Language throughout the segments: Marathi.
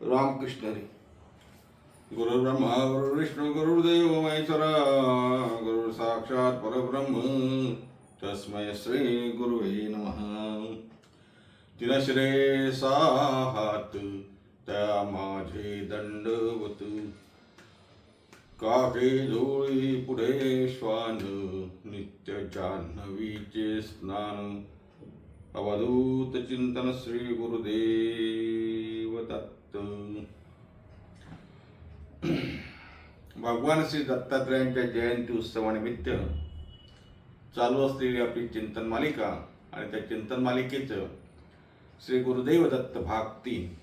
रामकृष्ण हरी। गुरु ब्रह्मा गुरु विष्णू गुरुदेव महेश्वरा गुरु साक्षात परब्रह्म तस्मै श्री गुरुवे नमः। तिनश्रे साहात त्या माझे दंडवत काके धुळी पुढे श्वान नित्य जान्हवीचे स्नान। अवधूत चिंतन श्री गुरुदेव दत्त भगवान श्री दत्तात्रयांच्या जयंती उत्सवानिमित्त चालू असलेली आपली चिंतन मालिका आणि त्या चिंतन मालिकेचं श्री गुरुदेव दत्त भाग तीन.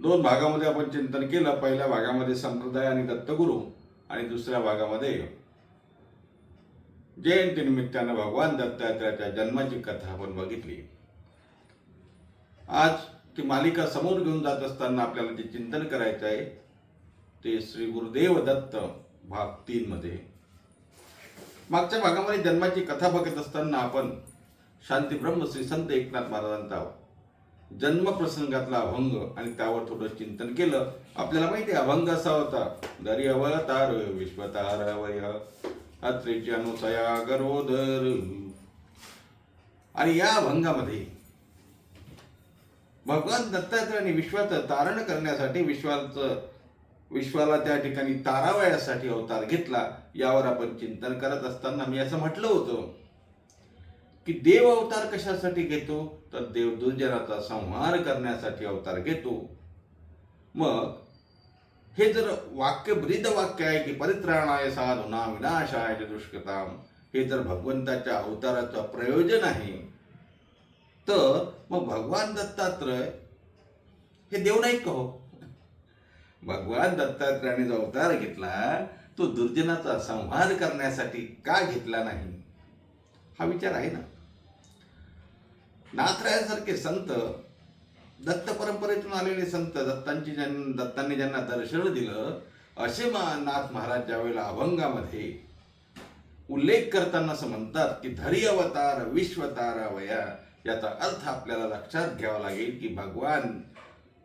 दोन भागामध्ये आपण चिंतन केलं. पहिल्या भागामध्ये संप्रदाय आणि दत्तगुरु आणि दुसऱ्या भागामध्ये जयंतीनिमित्तानं भगवान दत्तात्रयाच्या जन्माची कथा आपण बघितली. आज ती मालिका समोर घेऊन जात असताना आपल्याला जे चिंतन करायचं आहे ते श्री गुरुदेव दत्त भाग तीन मध्ये. मागच्या भागामध्ये जन्माची कथा बघत असताना आपण शांती ब्रह्म श्री संत एकनाथ महाराजांचा जन्म प्रसंगातला अभंग आणि त्यावर थोडं चिंतन केलं. आपल्याला माहिती आहे अभंग असा होता दरी अवतार विश्वतार वय अत्रेची अनुसया गरोदर. आणि या अभंगामध्ये भगवान दत्तात्रयाने विश्वाचं तारण करण्यासाठी विश्वाचं विश्वाला त्या ठिकाणी तारावयासाठी अवतार घेतला यावर आपण चिंतन करत असताना मी असं म्हटलं होतं की देव अवतार कशासाठी घेतो? तर देव दुर्जनाचा संहार करण्यासाठी अवतार घेतो. मग हे जर वाक्य ब्रीद वाक्य आहे की परित्राणाय साधुना विनाशाय दुष्कताम दुष्कृताम हे जर भगवंताच्या अवताराचं प्रयोजन आहे तर मग भगवान दत्तात्रय? हे देव नाही का हो? भगवान दत्तात्रयाने जो अवतार घेतला तो दुर्जनाचा संहार करण्यासाठी का घेतला नाही? हा विचार आहे ना? नाथरायासारखे संत दत्त परंपरेतून आलेले संत दत्तांची ज्यांना दत्तांनी ज्यांना दर्शन दिलं असे मा नाथ महाराज ज्यावेळेला अभंगामध्ये उल्लेख करताना असं म्हणतात की धरी अवतार विश्वतारा वया याचा अर्थ आपल्याला लक्षात घ्यावा लागेल की भगवान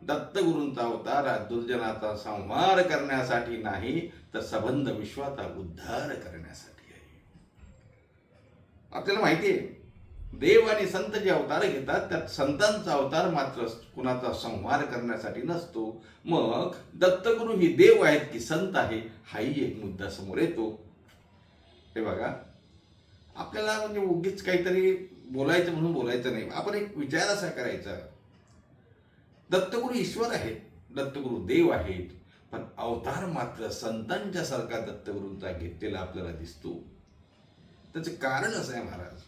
दत्तगुरूंचा अवतार हा दुर्जनाचा संहार करण्यासाठी नाही तर सबंध विश्वाचा उद्धार करण्यासाठी आहे. आपल्याला माहिती आहे देव आणि संत जे अवतार घेतात त्यात संतांचा अवतार मात्र कुणाचा संहार करण्यासाठी नसतो. मग दत्तगुरू ही देव आहेत की संत आहे हाही एक मुद्दा समोर येतो. हे बघा आपल्याला म्हणजे उगीच काहीतरी बोलायचं म्हणून बोलायचं नाही. आपण एक विचार असा करायचा. दत्तगुरू ईश्वर आहेत. दत्तगुरू देव आहेत. पण अवतार मात्र संतांच्या सारखा दत्तगुरूंचा घेतलेला आपल्याला दिसतो. त्याचं कारण असं आहे महाराज.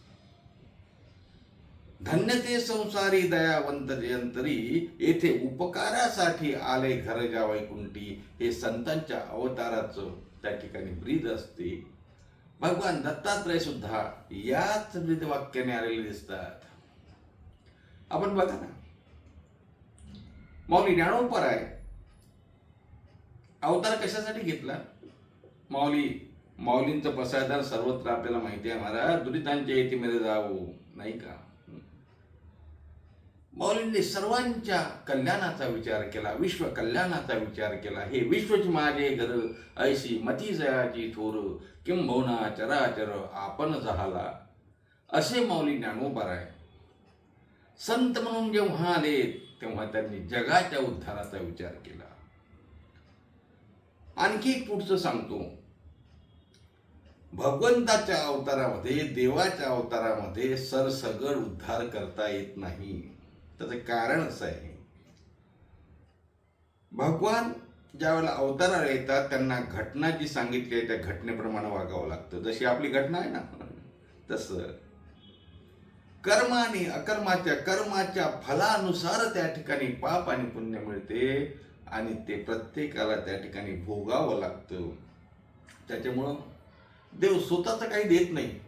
धन्य ते संसारी दयावंत जयंतरी येथे उपकारासाठी आले घर जा वैकुंठी हे संतांच्या अवताराचं त्या ठिकाणी ब्रीद असते. भगवान दत्तात्रय सुद्धा याच वाक्याने आलेले दिसतात. आपण बघा ना. माऊली ज्ञानोपर आहे अवतार कशासाठी घेतला? माऊली माऊलींचं पसायदार सर्वत्र आपल्याला माहिती आहे महाराज दुरितांच्या येतीमध्ये जाऊ नाही का? माऊलींनी सर्वांच्या कल्याणाचा विचार केला विश्व कल्याणाचा विचार केला. हे विश्वच माझे घर ऐशी मती जयाची थोर किंबहुना चराचर आपण झाला असे माऊली ज्ञानोबार आहे संत म्हणून जेव्हा आले तेव्हा त्यांनी जगाच्या उद्धाराचा विचार केला. आणखी एक पुढचं सांगतो. भगवंताच्या अवतारामध्ये देवाच्या अवतारामध्ये सरसगड उद्धार करता येत नाही. त्याचं कारण असं आहे. भगवान ज्या वेळेला अवताराला येतात त्यांना घटना जी सांगितली आहे त्या घटनेप्रमाणे वागावं लागतं. जशी आपली घटना आहे ना तसं. कर्म आणि अकर्माच्या कर्माच्या फलानुसार त्या ठिकाणी पाप आणि पुण्य मिळते आणि ते प्रत्येकाला त्या ठिकाणी भोगावं लागतं. त्याच्यामुळं देव स्वतःचं काही देत नाही.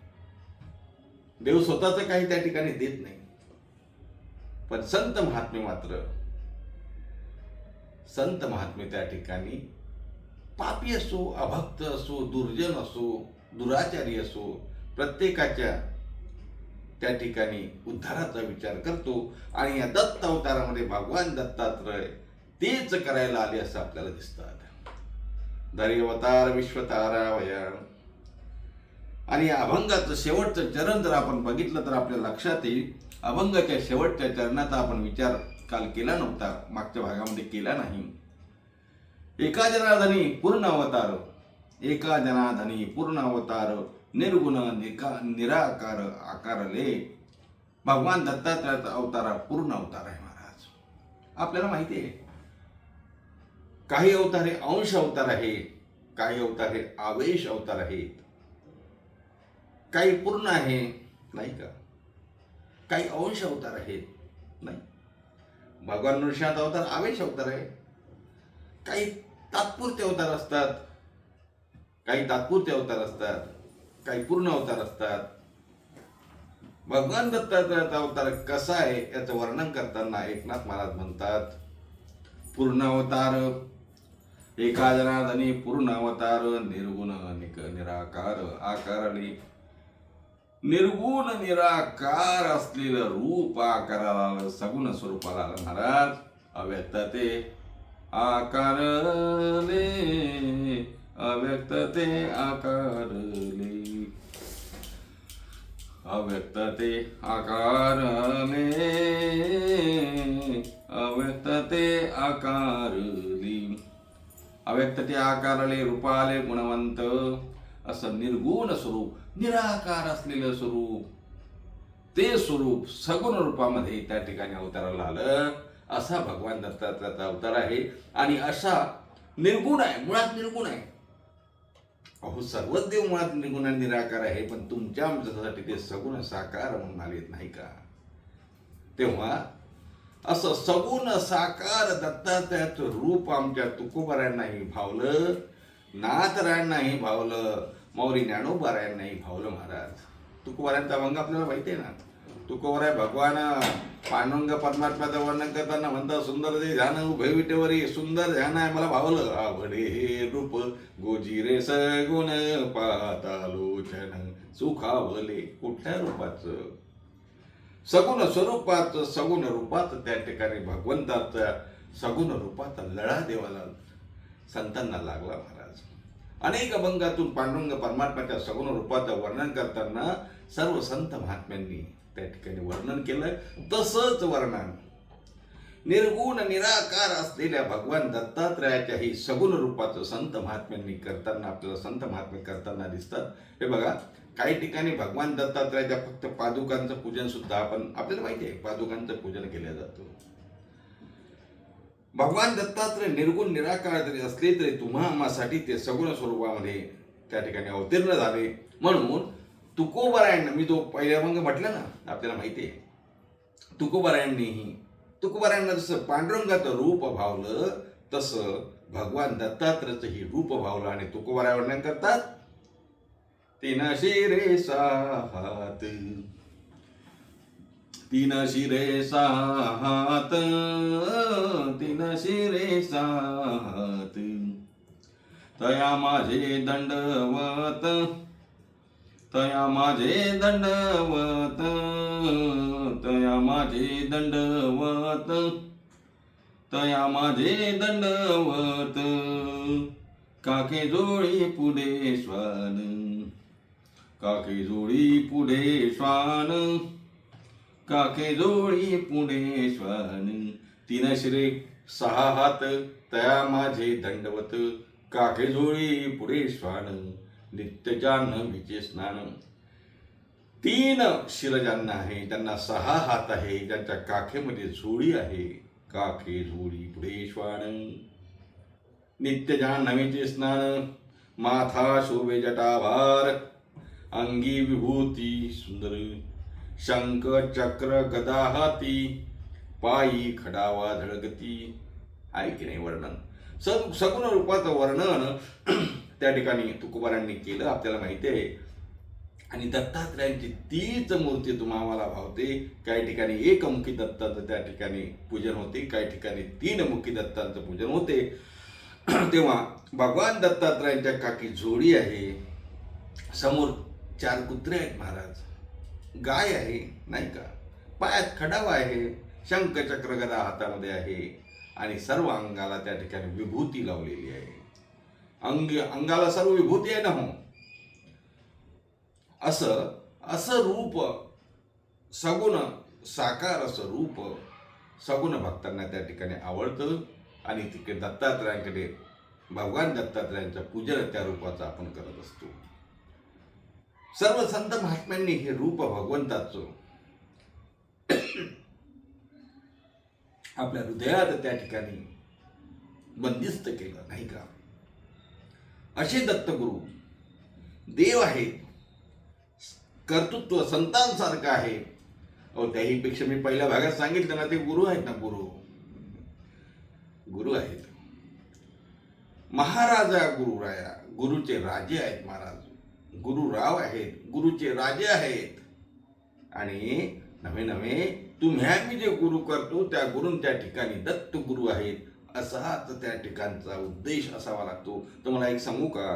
देव स्वतःचं काही त्या ठिकाणी देत नाही. पण संत महात्मे मात्र संत महात्मे त्या ठिकाणी. पापी असो अभक्त असो दुर्जन असो दुराचारी असो प्रत्येकाच्या त्या ठिकाणी उद्धाराचा विचार करतो आणि या दत्त अवतारामध्ये भगवान दत्तात्रय तेच करायला आले असं आपल्याला दिसतात. दर्यवतार विश्वतारावया आणि अभंगाचं शेवटचं चरण जर आपण बघितलं तर आपल्या लक्षात येईल अभंगाच्या शेवटच्या चरणाचा आपण विचार काल केला नव्हता मागच्या भागामध्ये केला नाही. एका जनाधनी पूर्ण अवतार एका जनाधनी पूर्ण अवतार निर्गुण निका निराकार आकारले. भगवान दत्तात्रयाचा अवतार पूर्ण अवतार आहे महाराज. आपल्याला माहिती आहे. काही अवतार हे अंश अवतार आहे काही अवतार हे आवेश अवतार आहेत. काही पूर्ण आहे नाही का? काही अंश अवतार आहेत. भगवान नृषात अवतार आवेश अवतार आहे. काही तात्पुरते अवतार असतात. काही तात्पुरते अवतार असतात. काही पूर्ण अवतार असतात. भगवान दत्तात्रयाचा अवतार कसा आहे याचं वर्णन करताना एकनाथ महाराज म्हणतात पूर्ण अवतार एका जनार्दनी पूर्ण अवतार निर्गुण निक निराकार आकारली निर्गुण निराकार असलेलं रूप आकाराला आलं, सगुण स्वरूपाला आलं महाराज अव्यक्त ते आकारले अव्यक्त ते आकारले. अव्यक्त ते आकारले अव्यक्त ते आकारली. अव्यक्त ते आकारले रूपाले गुणवंत असं निर्गुण स्वरूप निराकार असलेलं स्वरूप. ते स्वरूप सगुण रूपामध्ये त्या ठिकाणी अवताराला आलं. असा भगवान दत्ताचा अवतार आहे. आणि असा निर्गुण आहे मुळात निर्गुण आहे. अहो सर्वच देव मुळात निर्गुण आणि निराकार आहे पण तुमच्या आमच्यासाठी ते सगुण साकार म्हणून आलेत नाही का? तेव्हा असं सगुण साकार दत्तात्रयाचं रूप आमच्या तुकोबरायांनाही भावलं नाथरायांनाही भावलं. मौरी ज्ञानोबारायांनाही भावलं महाराज. तुकोबरायांचा अभंग आपल्याला माहिती आहे ना? तुकोबाराय भगवान पांडुरंग परमात्म्याचं वर्णन करताना म्हणतात सुंदर दे ध्यान उभे विटेवरी सुंदर ध्यान आहे मला भावलं आवडे हे रूप गोजिरे सगुण पातालोचन सुखावले कुठल्या रूपाचं? सगुण स्वरूपात सगुण रूपात त्या ठिकाणी भगवंताचा सगुण रूपात लढा देवाला संतांना लागला महाराज अनेक अभंगातून पांडुरंग परमात्म्याच्या सगुण रूपाचं वर्णन करताना सर्व संत महात्म्यांनी त्या ठिकाणी वर्णन केलं. तसंच वर्णन. निर्गुण निराकार असलेल्या भगवान दत्तात्रयाच्याही सगुण रूपाचं संत महात्म्यांनी करताना आपल्याला संत महात्मे करताना दिसतात. हे बघा काही ठिकाणी भगवान दत्तात्रयाच्या फक्त पादुकांचं पूजन सुद्धा आपण आपल्याला माहिती आहे पादुकांचं पूजन केलं जातं. भगवान दत्तात्रय निर्गुण निराकार जरी असले तरी तुम्हा आम्हासाठी ते सगुण स्वरूपामध्ये त्या ठिकाणी अवतीर्ण झाले. म्हणून तुकोबरायण मी जो पहिल्या मग म्हटलं ना आपल्याला माहिती आहे. तुकोबरायांनीही तुकोबरायांना जसं पांडुरंगाचं रूप भावलं तसं भगवान दत्तात्रयाचं ही रूप भावलं आणि तुकोबराय करतात. तीन शिरे साहात. तीन शिरे साहात तीन शिरे साहात. तया माझे दंडवत तया माझे दंडवत तया माझे दंडवत तया माझे दंडवत. काके जोळी पुढे श्वान काके जोळी पुढे श्वान. काके जोळी पुढे श्वान तीन शिरे सहा हात तया माझे दंडवत. काके जोळी पुढे श्वान नित्य जान्हवीचे स्नान. तीन शिर ज्यांना आहे त्यांना सहा हात आहे ज्यांच्या काखेमध्ये झोळी आहे. काखे झोळी पुढे श्वान नित्य जान्हवीचे स्नान माथा शोभे जटाभार. अंगी विभूती सुंदर. शंख चक्र गदा हाती पायी खडावा झळगती आहे की नाही वर्णन? सग सगुण रूपाचं वर्णन त्या ठिकाणी तुकोबारांनी केलं आपल्याला माहिती आहे. आणि दत्तात्रयांची तीच मूर्ती तुम्हाला भावते. काही ठिकाणी एकमुखी दत्ताचं त्या ठिकाणी पूजन होते काही ठिकाणी तीन मुखी दत्तांचं पूजन होते. तेव्हा भगवान दत्तात्रयांच्या काकी जोडी आहे. समोर चार कुत्रे आहेत महाराज. गाय आहे नाही का? पायात खडाव आहे शंखचक्र गदा हातामध्ये आहे आणि सर्व अंगाला त्या ठिकाणी विभूती लावलेली आहे. अंग अंगाला सर्व विभूती आहे ना हो? असं असं रूप सगुण साकार असं रूप सगुण भक्तांना त्या ठिकाणी आवडतं आणि तिकडे दत्तात्रयांकडे भगवान दत्तात्रयांच्या पूजन त्या रूपाचं आपण करत असतो. सर्व संत महात्म्यांनी हे रूप भगवंताचं आपल्या हृदयात त्या ठिकाणी बंदिस्त केलं नाही का? असे दत्तगुरु देव आहेत कर्तृत्व संतांसारखं आहे. अहो त्याही पेक्षा मी पहिल्या भागात सांगितलं ना ते गुरु आहेत ना गुरु. गुरु आहेत. महाराजा गुरुराया गुरुचे राजे आहेत महाराज. गुरुराव आहेत गुरुचे राजे आहेत. आणि नवे नवे तुम्ही आम्ही जे गुरु करतो त्या गुरूंच्या ठिकाणी दत्त गुरु आहेत असाच त्या ठिकाणचा उद्देश असावा लागतो. तर मला एक सांगू का?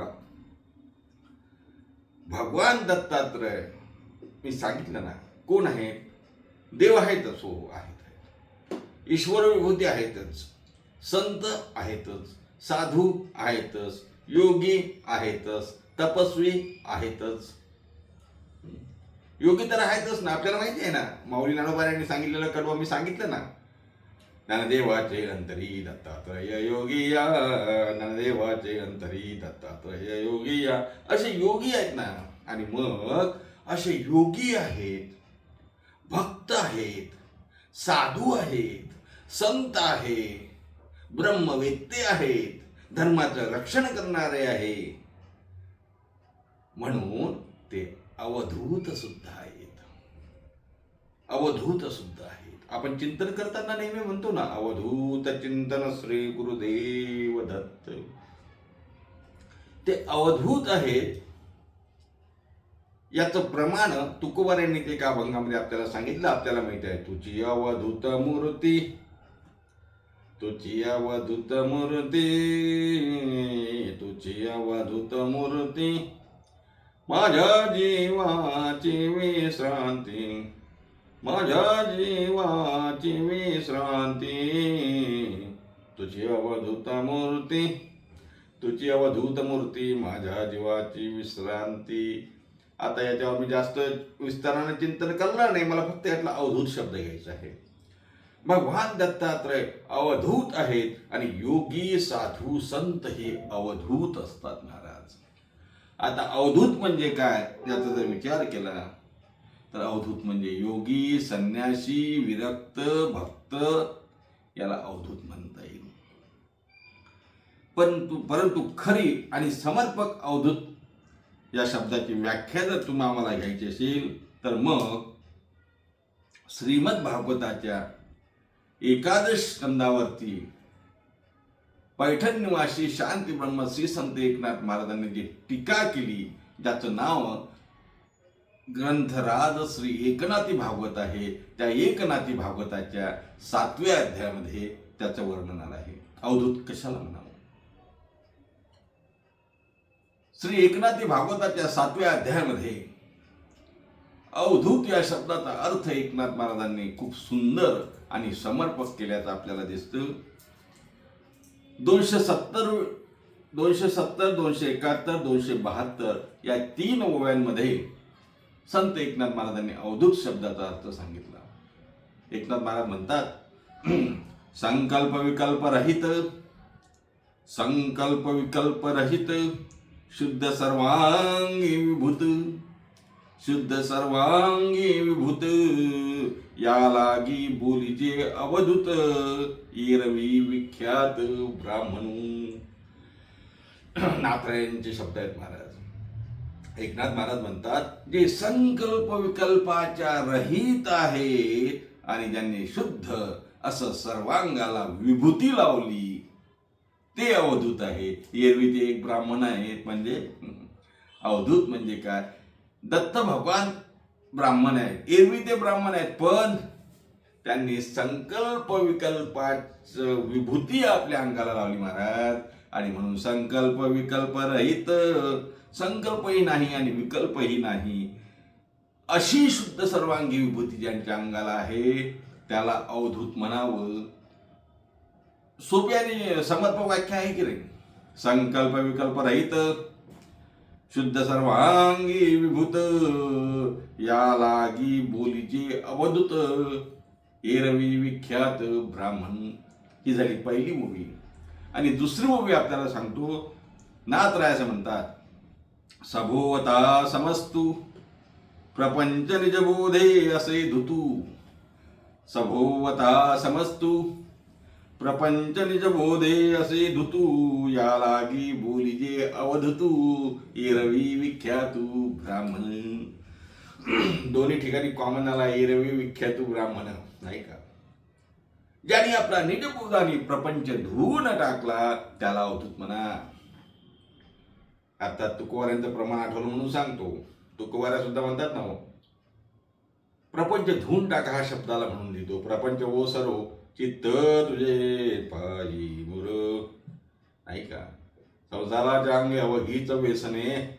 भगवान दत्तात्रय मी सांगितलं ना कोण आहेत? देव आहेतच हो आहेत. ईश्वर विभूती आहेतच संत आहेतच साधू आहेतच योगी आहेतच तपस्वी आहेतच. योगी तर आहेतच ना आपल्याला माहिती आहे ना माऊली नानोबाऱ्यांनी सांगितलेलं कडवं मी सांगितलं ना. ज्ञानदेवाचे अंतरी दत्तात्रय योगिया ज्ञानदेवाचे अंतरी दत्तात्रय योगिया. असे योगी आहेत ना आणि मग असे योगी आहेत भक्त आहेत साधू आहेत संत आहेत ब्रह्मवेत्ते आहेत धर्माचं रक्षण करणारे आहे म्हणून ते अवधूत सुद्धा आहेत. अवधूत सुद्धा आहेत. आपण चिंतन करताना नेहमी म्हणतो ना अवधूत चिंतन श्री गुरुदेव दत्त. ते अवधूत आहेत. याचं प्रमाण तुकोबार यांनी ते का अभंगामध्ये आपल्याला सांगितलं आपल्याला माहिती आहे तुझी अवधूत मूर्ती तुझी अवधूत मूर्ती तुझी अवधूत मूर्ती माझ्या जीवाची विश्रांती. माझ्या जीवाची विश्रांती. तुझी अवधूत मूर्ती तुझी अवधूत मूर्ती माझ्या जीवाची विश्रांती. आता याच्यावर मी जास्त विस्ताराने चिंतन करणार नाही मला फक्त यातला अवधूत शब्द घ्यायचा आहे. भगवान दत्तात्रय अवधूत आहेत आणि योगी साधू संत हे अवधूत असतात ना. आता अवधूत म्हणजे काय? याचा जर विचार केला तर अवधूत म्हणजे योगी संन्यासी विरक्त भक्त याला अवधूत म्हणता येईल. परंतु परंतु खरी आणि समर्पक अवधूत या शब्दाची व्याख्या जर तुम्ही आम्हाला घ्यायची असेल तर मग श्रीमद भागवताच्या एकादश स्कंदावरती पैठण निवासी शांती ब्रह्म श्री संत एकनाथ महाराजांनी जी टीका केली ज्याचं नाव ग्रंथराज श्री एकनाथी भागवत आहे. त्या एकनाथी भागवताच्या सातव्या अध्यायामध्ये त्याचं वर्णन आलं आहे. अवधूत कशाला म्हणावं? श्री एकनाथी भागवताच्या सातव्या अध्यायामध्ये अवधूत या शब्दाचा अर्थ एकनाथ महाराजांनी खूप सुंदर आणि समर्पक केल्याचं आपल्याला दिसतं. दोनशे सत्तर दोनशे सत्तर दोनशे एकाहत्तर दोनशे बहात्तर या तीन ओव्यांमध्ये संत एकनाथ महाराजांनी अवधूत शब्दाचा अर्थ सांगितला. एकनाथ महाराज म्हणतात संकल्प विकल्प रहित संकल्प विकल्प रहित शुद्ध सर्वांगी विभूत शुद्ध सर्वांगी विभूत या लागी बोलीचे अवधूत येरवी विख्यात ब्राह्मणू. नाथरायांचे शब्द आहेत महाराज. एकनाथ महाराज म्हणतात जे संकल्प विकल्पाच्या रहित आहेत आणि ज्यांनी शुद्ध असं सर्वांगाला विभूती लावली ते अवधूत आहे. एरवी ते एक ब्राह्मण आहेत म्हणजे अवधूत म्हणजे काय? दत्त भगवान ब्राह्मण आहेत. एरवी ते ब्राह्मण आहेत पण त्यांनी संकल्प विकल्पाच विभूती आपल्या अंगाला लावली महाराज. आणि म्हणून संकल्प विकल्प रहित संकल्पही नाही आणि विकल्पही नाही. अशी शुद्ध सर्वांगी विभूती ज्यांच्या अंगाला आहे त्याला अवधूत म्हणावं. सोपी आणि समर्पक व्याख्या आहे की रे संकल्प विकल्प रहित शुद्ध सर्वांगी विभूत. या लागी बोलीचे अवधूत. एरवी विख्यात ब्राह्मण. ही झाली पहिली मूवी आणि दुसरी मूवी आपल्याला सांगतो नात्राय असं म्हणतात सभोवता समस्तू प्रपंच निजबोधे असे धुतू. सभोवता समस्तू प्रपंच निज बोधे असे धुतू या लागी बोलिजे अवधतू एरवी विख्यातू ब्राह्मण. दोन्ही ठिकाणी कॉमन आला एरवी विख्यातू ब्राह्मण नाही का? ज्याने आपला निजबोधाने प्रपंच धुवून टाकला त्याला अवधूत म्हणा. आता तुकोवाऱ्यांचं प्रमाण आठवलं म्हणून सांगतो. तुकोवाऱ्या सुद्धा म्हणतात ना हो. प्रपंच धुवून टाका हा शब्दाला म्हणून देतो. प्रपंच ओ सर्व चित्त तुझे पायी मुर. नाही का? संसाराच्या अंगी हवं हीच व्यसने.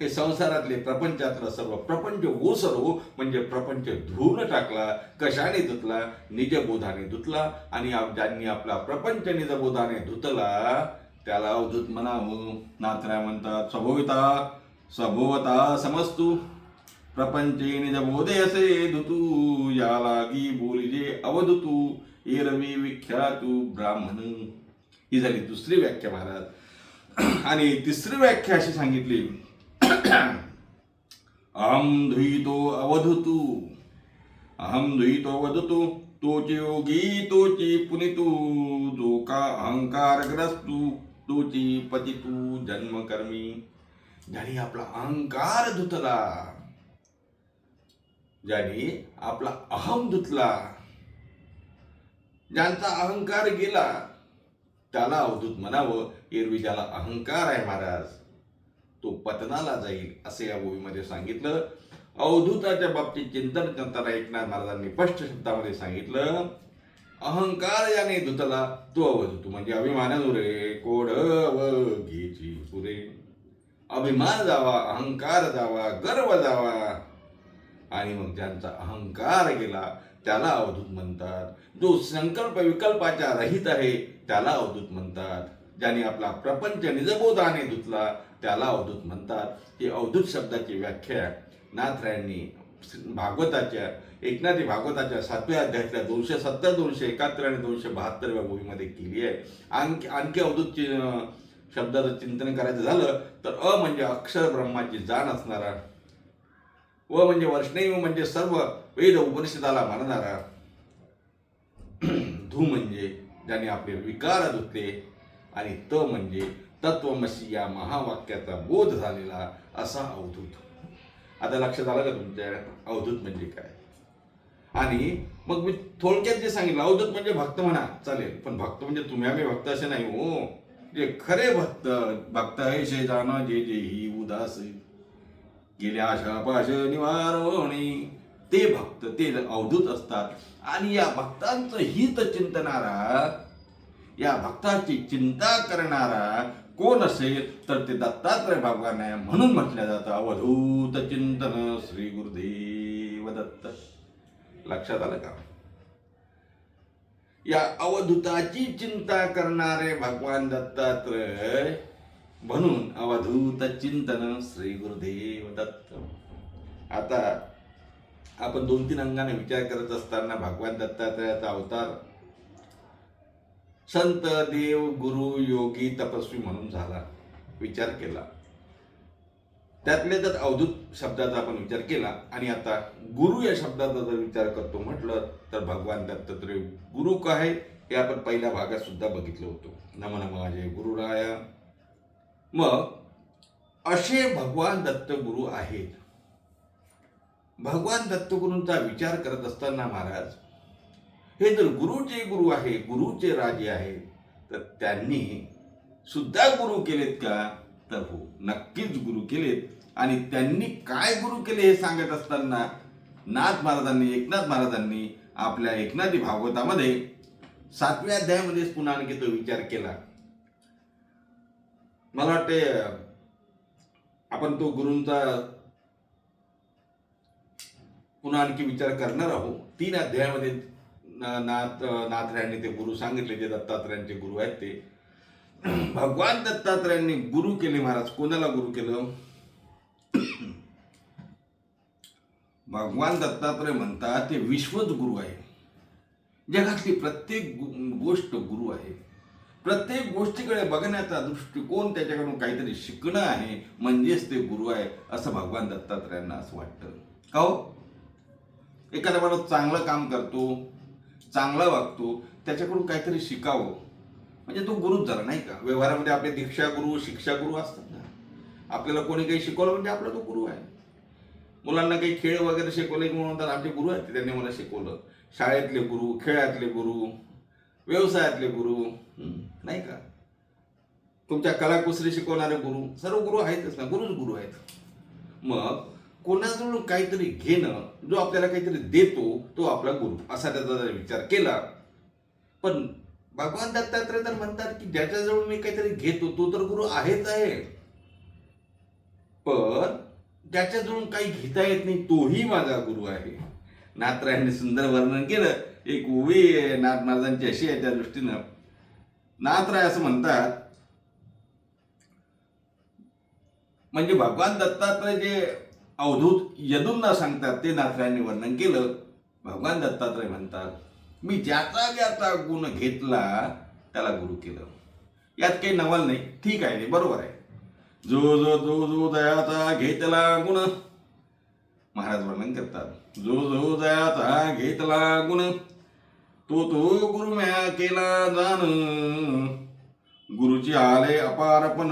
हे संसारातले प्रपंचातलं सर्व प्रपंच ओसरो म्हणजे प्रपंच धुवून टाकला कशाने धुतला? निजबोधाने धुतला आणि ज्यांनी आपला प्रपंच निजबोधाने धुतला त्याला अवधूत म्हणावं. नात्र्या म्हणतात सभोविता सभोवता समजतू प्रपंचे निजबोधे असे धुतू या लागी बोलिजे अवधुतू एरवी विख्यातू ब्राह्मण. ही झाली दुसरी व्याख्या महाराज. आणि तिसरी व्याख्या अशी सांगितली. अहम धुईतो अवधुतू. अहम धुईतो अवधुतू. तोचे योगी तोची पुनितू. जो का अहंकारग्रस्तू तोची पतितू जन्मकर्मी. ज्याने आपला अहंकार धुतला. ज्याने आपला अहम धुतला. ज्यांचा अहंकार गेला त्याला अवधूत म्हणावं एरवी ज्याला अहंकार आहे महाराज तो पतनाला जाईल असे या मूवीमध्ये सांगितलं. अवधूताच्या बाबतीत चिंतन करताना एकनाथ महाराजांनी स्पष्ट शब्दामध्ये सांगितलं अहंकार याने धुतला तो अवधूत म्हणजे अभिमानानुरे कोड घेची पुरे. अभिमान जावा अहंकार जावा गर्व जावा आणि मग ज्यांचा अहंकार गेला त्याला अवधूत म्हणतात. जो संकल्प विकल्पाच्या रहित आहे त्याला अवधूत म्हणतात. ज्याने आपला प्रपंच निजबोधाने धुतला त्याला अवधूत म्हणतात. ही अवधूत शब्दाची व्याख्या नाथरायांनी भागवताच्या एकनाथी भागवताच्या सातव्या अध्यायातल्या दोनशे सत्तर दोनशे एकाहत्तर आणि दोनशे बहात्तरव्या मूवीमध्ये केली आहे. आणखी आणखी अवधूत चि- शब्दाचं चिंतन करायचं झालं तर अ म्हणजे अक्षर ब्रह्माची जाण असणारा व म्हणजे वर्षणैव म्हणजे सर्व वेद उपनिषदाला मानणारा धू म्हणजे ज्याने आपले विकार धुतले आणि त म्हणजे तत्वमसी या महावाक्याचा बोध झालेला असा अवधूत. आता लक्षात आलं का तुमच्या? अवधूत म्हणजे काय? आणि मग मी थोडक्यात जे सांगितलं अवधूत म्हणजे भक्त म्हणा चालेल. पण भक्त म्हणजे तुम्ही आम्ही भक्त असे नाही हो. जे खरे भक्त भक्त हे शे जाणं जे जे ही उदास गेल्या आशा पाश निवारणी ते भक्त ते अवधूत असतात आणि या भक्तांचं हित चिंतनारा या भक्ताची चिंता करणारा कोण असेल तर ते दत्तात्रय भगवान आहे म्हणून म्हटलं जातं. अवधूत चिंतन श्री गुरुदेव दत्त. लक्षात आलं का? या अवधूताची चिंता करणारे भगवान दत्तात्रय म्हणून अवधूत चिंतन श्री गुरुदेव दत्त. आता आपण दोन तीन अंगाने विचार करत असताना भगवान दत्तात्रयाचा अवतार संत देव गुरु योगी तपस्वी म्हणून झाला विचार केला. त्यातले त्यात अवधूत शब्दाचा आपण विचार केला आणि आता गुरु या शब्दाचा जर विचार करतो म्हटलं तर भगवान दत्तात्रय गुरु काय हे आपण पहिल्या भागात सुद्धा बघितलं होतं. नम नम माझे गुरुराया. मग असे भगवान दत्तगुरु आहेत. भगवान दत्तगुरूंचा विचार करत असताना महाराज हे जर गुरुचे गुरु आहे गुरुचे राजे आहेत तर त्यांनी सुद्धा गुरु केलेत का? तर हो नक्कीच गुरु केलेत. आणि त्यांनी काय गुरु केले हे सांगत असताना नाथ महाराजांनी एकनाथ महाराजांनी आपल्या एकनाथी भागवतामध्ये सातव्या अध्यायामध्येच पुन्हा आणखी तो विचार केला. मला वाटते आपण तो गुरूंचा पुन्हा आणखी विचार करणार आहोत. तीन अध्यायामध्ये नाथ नाथरायांनी ते गुरु सांगितले जे दत्तात्रयांचे गुरु आहेत ते. भगवान दत्तात्रयांनी गुरु केले महाराज कोणाला गुरु केलं? भगवान दत्तात्रय म्हणतात ते विश्वच गुरु आहे. जगातली प्रत्येक गोष्ट गुरु आहे. प्रत्येक गोष्टीकडे बघण्याचा दृष्टिकोन त्याच्याकडून काहीतरी शिकणं आहे म्हणजेच ते गुरु आहे असं भगवान दत्तात्रयांना असं वाटतं. का हो? एखादा माणूस चांगलं काम करतो चांगला वागतो त्याच्याकडून काहीतरी शिकावं. म्हणजे तो गुरुच झाला नाही का? व्यवहारामध्ये आपले दीक्षा गुरु शिक्षा गुरु असतात ना. आपल्याला कोणी काही शिकवलं म्हणजे आपला तो गुरु आहे. मुलांना काही खेळ वगैरे शिकवले की म्हणून तर आमचे गुरु आहेत त्यांनी मला शिकवलं. शाळेतले गुरु खेळातले गुरु व्यवसायातले गुरु नाही का? तुमच्या कलाकुसरी शिकवणारे गुरु सर्व गुरु आहेतच ना गुरुच गुरु आहेत. मग कोणाजवळ काहीतरी घेणं जो आपल्याला काहीतरी देतो तो आपला गुरु असा त्याचा जर विचार केला. पण भगवान दत्तात्रय तर म्हणतात की ज्याच्याजवळ मी काहीतरी घेतो तो तर गुरु आहेच आहे. पण ज्याच्याजवळून काही घेता येत नाही तोही माझा गुरु आहे. नात्रायांनी सुंदर वर्णन केलं. एक उभी आहे नाथ महाराजांची अशी आहे त्या दृष्टीनं. नाथराय असं म्हणतात. म्हणजे भगवान दत्तात्रय जे अवधूत यदूंना सांगतात ते नाथरायांनी वर्णन केलं. भगवान दत्तात्रय म्हणतात मी ज्याचा ज्याचा गुण घेतला त्याला गुरु केलं. यात काही नवल नाही. ठीक आहे रे बरोबर आहे. जो जो जो जो दयाचा घेतला गुण महाराज वर्णन करतात. जो जो दयाचा घेतला गुण तो तो गुरु म्या केला जाण गुरुची आले अपारपण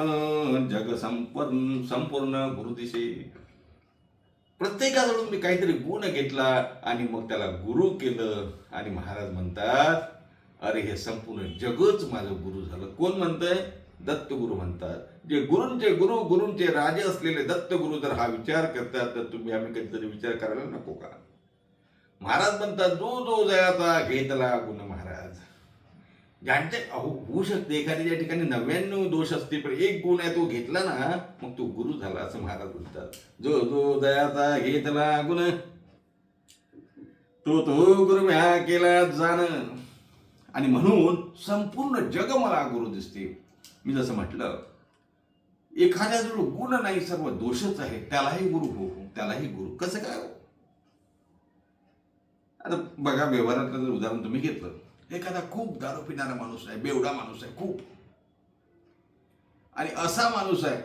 जग संपन्न संपूर्ण गुरु दिसे. प्रत्येकाजवळून मी काहीतरी गुण घेतला आणि मग त्याला गुरु केलं. आणि महाराज म्हणतात अरे हे संपूर्ण जगच माझं गुरु झालं. कोण म्हणतंय? दत्तगुरु म्हणतात. जे गुरुंचे गुरु गुरुंचे राजे असलेले दत्तगुरु जर हा विचार करतात तर तुम्ही आम्ही कधीतरी विचार करायला नको का? महाराज म्हणतात जो जो जयाचा घेतला गुण महाराज. ज्यांचे अहो होऊ शकते एखाद्या ठिकाणी नव्याण्णव दोष असते पण एक गुण आहे तो घेतला ना मग तो गुरु झाला असं महाराज म्हणतात. जो जो दयाचा घेतला गुण तो तो गुरु म्या केला जाण. आणि म्हणून संपूर्ण जग मला गुरु दिसते. मी जसं म्हटलं एखाद्याजवळ गुण नाही सर्व दोषच आहे त्यालाही गुरु हो हो, त्यालाही गुरु. कसं काय? हो आता बघा व्यवहारातलं जर उदाहरण तुम्ही घेतलं एखादा खूप दारू पिणारा माणूस आहे बेवडा माणूस आहे खूप. आणि असा माणूस आहे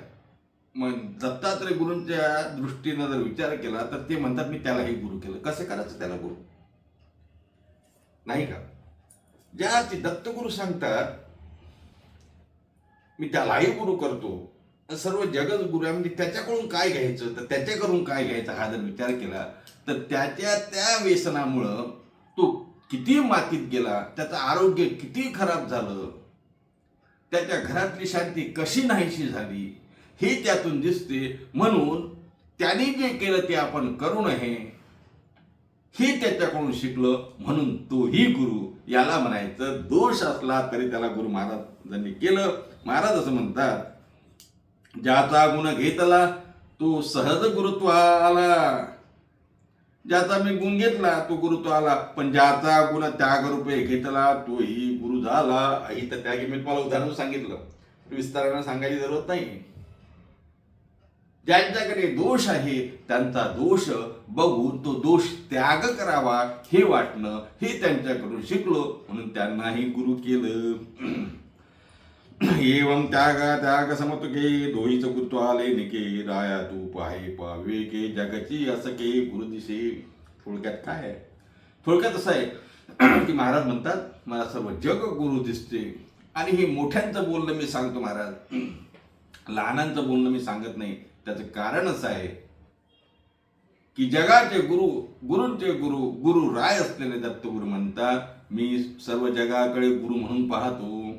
मग दत्तात्रय गुरूंच्या दृष्टीनं जर विचार केला तर ते म्हणतात मी त्यालाही गुरु केलं. कसं करायचं त्याला गुरु? नाही का? ज्या ते दत्तगुरु सांगतात मी त्यालाही गुरु करतो. सर्व जगच गुरु म्हणजे त्याच्याकडून काय घ्यायचं? तर त्याच्याकडून काय घ्यायचं? हा जर विचार केला तर त्याच्या त्या व्यसनामुळं तो किती मातीत गेला त्याचं आरोग्य किती खराब झालं त्याच्या घरातली शांती कशी नाहीशी झाली हे त्यातून दिसते. म्हणून त्याने जे केलं ते आपण करू नये. हे त्याच्याकडून शिकलं म्हणून तोही गुरु. याला म्हणायचं दोष असला तरी त्याला गुरु महाराजांनी केलं. महाराज असं म्हणतात ज्याचा गुण घेतला तो सहज गुरुत्व आला ज्याचा मी गुण घेतला तो गुरुत्व आला पण ज्याचा गुण त्याग रूपे घेतला तोही गुरु झाला. आई तर त्यागी मी तुम्हाला उदाहरण सांगितलं. विस्तारानं सांगायची जरूरत नाही. ज्यांच्याकडे दोष आहे त्यांचा दोष बघून तो दोष त्याग करावा हे वाटणं हे त्यांच्याकडून शिकलो म्हणून त्यांनाही गुरु केलं. एवं त्याग त्याग समतुके दोहीच गुरुत्व निके राया तू पाहे पावे के जगाची असं के गुरुदिशे थोडक्यात काय आहे? थोडक्यात असं आहे की महाराज म्हणतात मला सर्व जग गुरु दिसते. आणि हे मोठ्यांचं बोलणं मी सांगतो महाराज. लहानांचं बोलणं मी सांगत नाही. त्याचं कारण असं आहे की जगाचे गुरु गुरूंचे गुरु गुरु राय असलेले दत्तगुरु म्हणतात मी सर्व जगाकडे गुरु म्हणून पाहतो.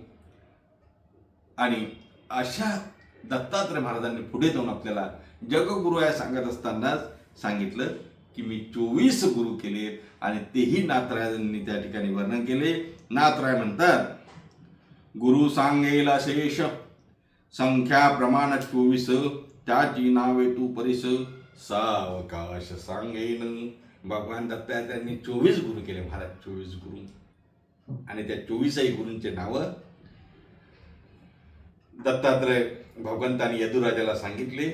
आणि अशा दत्तात्रय महाराजांनी पुढे जाऊन आपल्याला जगगुरु या सांगत असतानाच सांगितलं की मी चोवीस गुरु केले आणि तेही नाथराजांनी त्या ठिकाणी वर्णन केले. नाथराय म्हणतात गुरु सांगेल शेष संख्या प्रमाण चोवीस त्याची नावे तू परिस. सावकाश सांगेन भगवान दत्तात्र्यांनी चोवीस गुरु केले महाराज चोवीस गुरु. आणि त्या चोवीसही गुरूंचे नावं दत्तात्रय भगवंतानी यदुराजाला सांगितले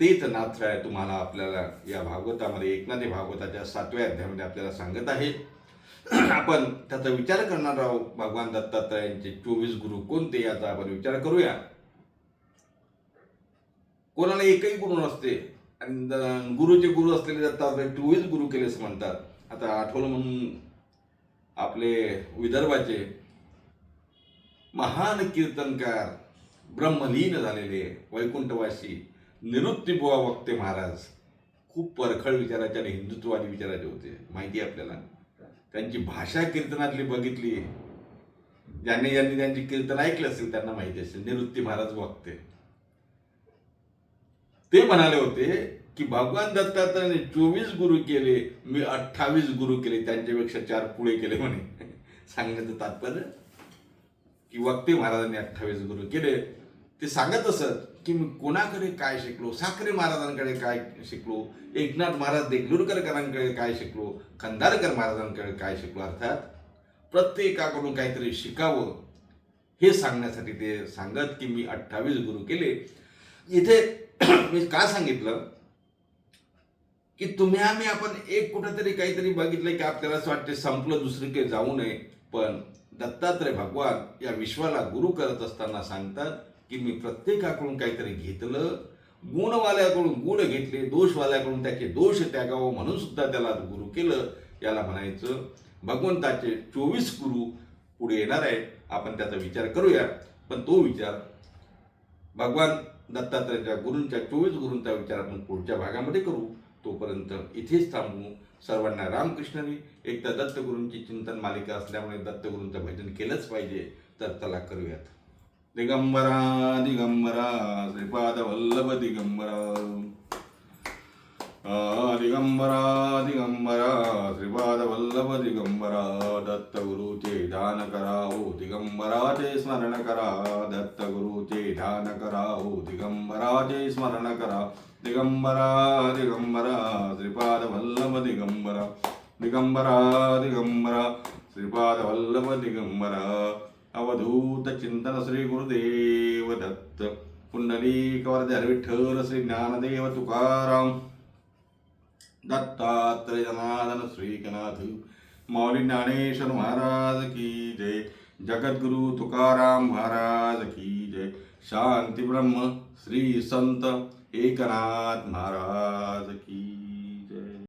तेच नाथराय तुम्हाला आपल्याला या भागवतामध्ये एकनाथी भागवताच्या सातव्या अध्यायामध्ये आपल्याला सांगत आहे. आपण त्याचा विचार करणार आहोत. भगवान दत्तात्रयांचे चोवीस गुरु कोणते याचा आपण विचार करूया. कोणाला एकही गुरु नसते. आणि गुरुचे गुरु असलेले दत्तात्रय चोवीस गुरु केले असं म्हणतात. आता आठवलं म्हणून आपले विदर्भाचे महान कीर्तनकार ब्रह्मलीन झालेले वैकुंठवासी. निवृत्ती बुवा वक्ते महाराज. खूप परखड विचाराचे आणि हिंदुत्ववादी विचाराचे होते. माहिती आहे आपल्याला? त्यांची भाषा कीर्तनातली बघितली. ज्यांनी ज्यांनी त्यांची कीर्तन ऐकलं असेल त्यांना माहिती असेल. निवृत्ती महाराज वक्ते. ते म्हणाले होते की भगवान दत्तात्रयाने चोवीस गुरु केले मी अठ्ठावीस गुरु केले. त्यांच्यापेक्षा चार पुढे केले म्हणे. सांगण्याचं तात्पर्य? की वक्ते महाराजांनी अठ्ठावीस गुरु केले. ते सांगत असत की मी कोणाकडे काय शिकलो? साखरे महाराजांकडे काय शिकलो? एकनाथ महाराज देगलूरकरकरांकडे काय शिकलो? खंदारकर महाराजांकडे काय शिकलो? अर्थात प्रत्येकाकडून काहीतरी शिकावं. हे सांगण्यासाठी ते सांगत की मी अठ्ठावीस गुरु केले. इथे मी का सांगितलं? की तुम्ही आम्ही आपण एक कुठंतरी काहीतरी बघितलं की आपल्याला असं वाटते संपलं दुसरीकडे जाऊ नये. पण दत्तात्रय भगवान या विश्वाला गुरु करत असताना सांगतात की मी प्रत्येकाकडून काहीतरी घेतलं गुणवाल्याकडून गुण घेतले दोषवाल्याकडून त्याचे दोष त्यागावं म्हणून सुद्धा त्याला गुरु केलं याला म्हणायचं भगवंताचे चोवीस गुरु पुढे येणार आहे आपण त्याचा विचार करूया. पण तो विचार भगवान दत्तात्रयाच्या गुरूंच्या चोवीस गुरूंचा विचार आपण पुढच्या भागामध्ये करू. तोपर्यंत इथेच थांबू. सर्वांना रामकृष्णाने एक तर दत्तगुरूंची चिंतन मालिका असल्यामुळे दत्तगुरूंचं भजन केलंच पाहिजे तर चला करूयात. దిగంబర దిగంబర శ్రీపాద వల్లభ దిగంబర దిగంబర దిగంబర శ్రీపాద వల్లభ దిగంబర దత్త గురు చే దానకరావు దిగంబరా చే స్మరణకరా దత్త గురు చే దానకరావు దిగంబరా చే స్మరణకరా దిగంబర దిగంబర శ్రీపాద వల్లభ దిగంబర దిగంబరా దిగంబర శ్రీపాద వల్లభ దిగంబర अवधूत चिंतन श्री गुरुदेव दत्त पुंडलिक विठ्ठल श्री ज्ञानदेव तुकाराम दत्तात्रय जनार्दन श्रीकनाथ मौली ज्ञानेश्वर महाराज की जय जगद्गुरु तुकाराम महाराज की जय शांती ब्रह्म श्री संत एकनाथ महाराज की